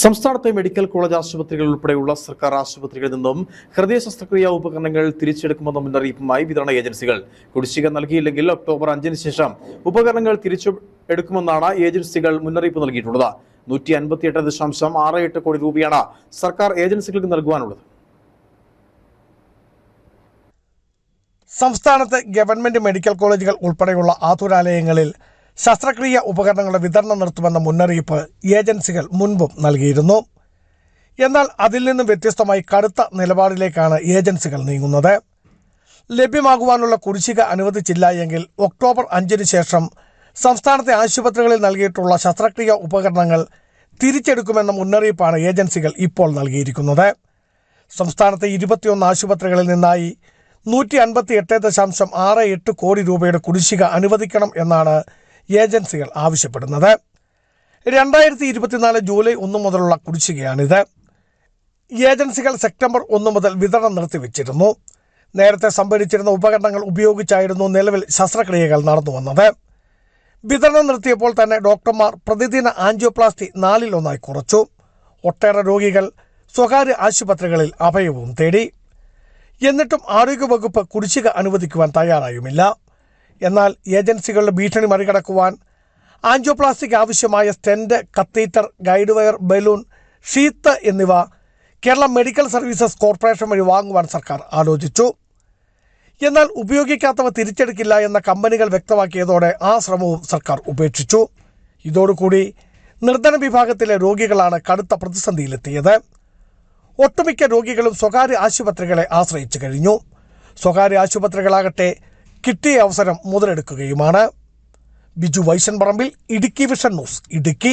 സംസ്ഥാനത്തെ medical college ആശുപത്രികൾ ഉൾപ്പെടെയുള്ള സർക്കാർ ആശുപത്രികളിൽ നിന്നും ഹൃദയ ശസ്ത്രക്രിയാ ഉപകരണങ്ങൾ തിരിച്ചെടുക്കുമെന്ന മുന്നറിയിപ്പുമായി വിതരണ ഏജൻസികൾ. കുടിശ്ശിക നൽകിയില്ലെങ്കിൽ ഒക്ടോബർ അഞ്ചിന് ശേഷം ഉപകരണങ്ങൾ തിരിച്ചു എടുക്കുമെന്നാണ് ഏജൻസികൾ മുന്നറിയിപ്പ് നൽകിയിട്ടുള്ളത്. നൂറ്റി അൻപത്തിയെട്ട് ദശാംശം ആറ് എട്ട് കോടി രൂപയാണ് സർക്കാർ ഏജൻസികൾക്ക് നൽകുവാനുള്ളത്. സംസ്ഥാനത്തെ ഗവൺമെന്റ് മെഡിക്കൽ കോളേജുകൾ ഉൾപ്പെടെയുള്ള ആതുരാലയങ്ങളിൽ ശസ്ത്രക്രിയ ഉപകരണങ്ങളുടെ വിതരണം നിർത്തുമെന്ന മുന്നറിയിപ്പ് ഏജൻസികൾ മുൻപും നൽകിയിരുന്നു. എന്നാൽ അതിൽ നിന്നും വ്യത്യസ്തമായി കടുത്ത നിലപാടിലേക്കാണ് ഏജൻസികൾ നീങ്ങുന്നത്. ലഭ്യമാകുവാനുള്ള കുടിശ്ശിക അനുവദിച്ചില്ല എങ്കിൽ ഒക്ടോബർ അഞ്ചിന് ശേഷം സംസ്ഥാനത്തെ ആശുപത്രികളിൽ നൽകിയിട്ടുള്ള ശസ്ത്രക്രിയ ഉപകരണങ്ങൾ തിരിച്ചെടുക്കുമെന്ന മുന്നറിയിപ്പാണ് ഏജൻസികൾ ഇപ്പോൾ നൽകിയിരിക്കുന്നത്. സംസ്ഥാനത്തെ ഇരുപത്തിയൊന്ന് ആശുപത്രികളിൽ നിന്നായി നൂറ്റി അൻപത്തി എട്ട് ദശാംശം ആറ് എട്ട് കോടി രൂപയുടെ കുടിശ്ശിക അനുവദിക്കണം എന്നാണ് ഏജൻസികൾ ആവശ്യപ്പെടുന്നത്. രണ്ടായിരത്തി ഇരുപത്തിനാല് ജൂലൈ ഒന്ന് മുതലുള്ള കുടിശ്ശികയാണിത്. ഏജൻസികൾ സെപ്റ്റംബർ ഒന്ന് മുതൽ വിതരണം നിർത്തിവെച്ചിരുന്നു. നേരത്തെ സംഭരിച്ചിരുന്ന ഉപകരണങ്ങൾ ഉപയോഗിച്ചായിരുന്നു നിലവിൽ ശസ്ത്രക്രിയകൾ നടന്നു വന്നത്. വിതരണം നിർത്തിയപ്പോൾ തന്നെ ഡോക്ടർമാർ പ്രതിദിന ആൻജിയോപ്ലാസ്റ്റി നാലിൽ ഒന്നായി കുറച്ചു. ഒട്ടേറെ രോഗികൾ സ്വകാര്യ ആശുപത്രികളിൽ അഭയവും തേടി. എന്നിട്ടും ആരോഗ്യവകുപ്പ് കുടിശ്ശിക അനുവദിക്കുവാൻ തയ്യാറായുമില്ല. എന്നാൽ ഏജൻസികളുടെ ഭീഷണി മറികടക്കുവാൻ ആൻജിയോപ്ലാസ്റ്റിക് ആവശ്യമായ stent catheter guide wire balloon sheath എന്നിവ കേരള മെഡിക്കൽ സർവീസസ് കോർപ്പറേഷൻ വഴി വാങ്ങുവാൻ സർക്കാർ ആലോചിച്ചു. എന്നാൽ ഉപയോഗിക്കാത്തവ തിരിച്ചെടുക്കില്ല എന്ന കമ്പനികൾ വ്യക്തമാക്കിയതോടെ ആ ശ്രമവും സർക്കാർ ഉപേക്ഷിച്ചു. ഇതോടുകൂടി നിർധന വിഭാഗത്തിലെ രോഗികളാണ് കടുത്ത പ്രതിസന്ധിയിലെത്തിയത്. ഒട്ടുമിക്ക രോഗികളും സ്വകാര്യ ആശുപത്രികളെ ആശ്രയിച്ചു കഴിഞ്ഞു. സ്വകാര്യ ആശുപത്രികളാകട്ടെ കിട്ടിയ അവസരം മുതലെടുക്കുകയുമാണ്. Biju Vaishan Parambil Idukki vision news Idukki.